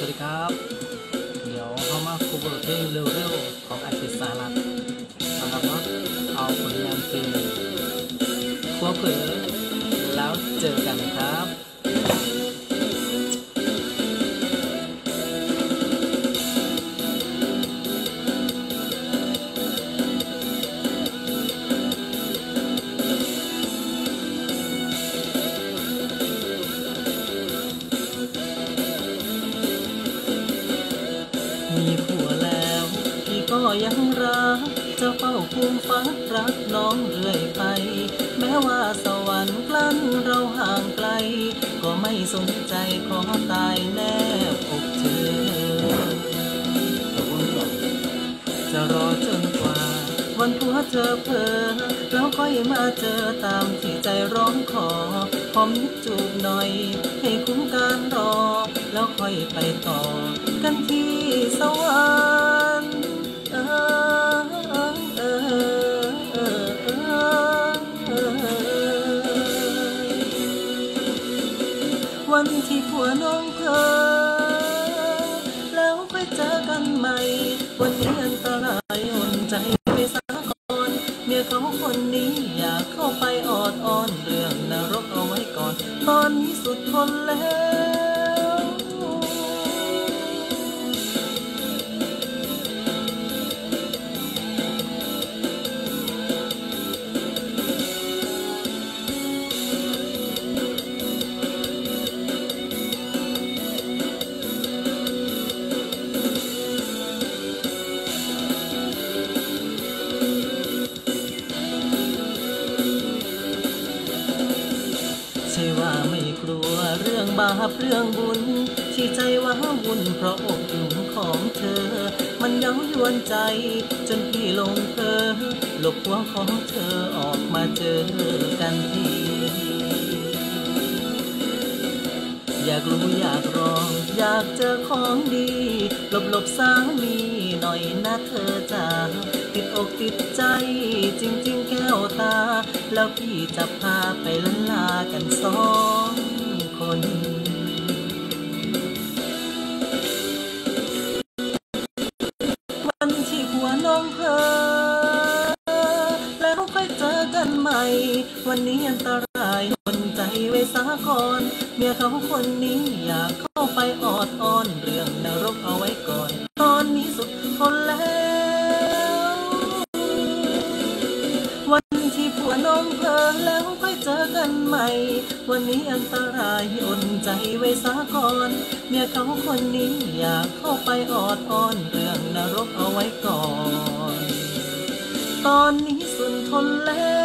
สวัสดีครับ เดี๋ยวเข้ามาคูเบอร์เพลงเร็วๆของอาติสารัตนะครับเนาะเอาผลงานเพลงควเผลอแล้วเจอกันครับ ผัวแล้วพี่ก็ยังรักจะเฝ้าภูมิฟ้ารักน้องเรื่อยไป แม้ว่าสวรรค์กลั้นเราห่างไกล ก็ไม่สนใจขอตายแนบอกเธอจะรอ เธอเพอแล้วค่อยมาเจอตามที่ใจร้องขอหอมนิดจูบหน่อย ให้คุ้มการรอ แล้วค่อยไปต่อ กันที่สวรรค์เออเออเออเออวันที่ผัวน้องเพอแล้วค่อยเจอกันใหม่ วันนี้อันต เมียเขาคนนี้อยากเข้าไปออดอ้อนเรื่องนรกเอาไว้ก่อน ตอนนี้สุดทนแล้ว ใช่ว่าไม่กลัวเรื่องบาปเรื่องบุญ ที่ใจว่าวุ่นเพราะอกอยู่ของเธอ มันเย้ายวนใจ จนพี่ลงเธอหลบหัวของเธอออกมาเจอกันที อยากรู้อยากลองอยากเจอของดีหลบหลบสามีหน่อยนะเธอจ้าติดอกติดใจจริงๆแก้วตา แล้วพี่จะพาไปลันลากันสองคนวันที่หัวน้องเพอแล้วค่อยเจอกันใหม่ วันนี้อันตรายคนใจไว้สาก่อนเมียเขาคนนี้อยากเข้าไปออดอ้อนเรื่องนรกเอาไว้ก่อน ตอนนี้สุดทนแล้ว วันที่ผัวน้องเพอแล้วค่อยเจอกันใหม่ วันนี้อันตรายอดใจไว้สาก่อนเมียเขาคนนี้อยากเข้าไปออดอ้อนเรื่องนรกเอาไว้ก่อน ตอนนี้สุดทนแล้ว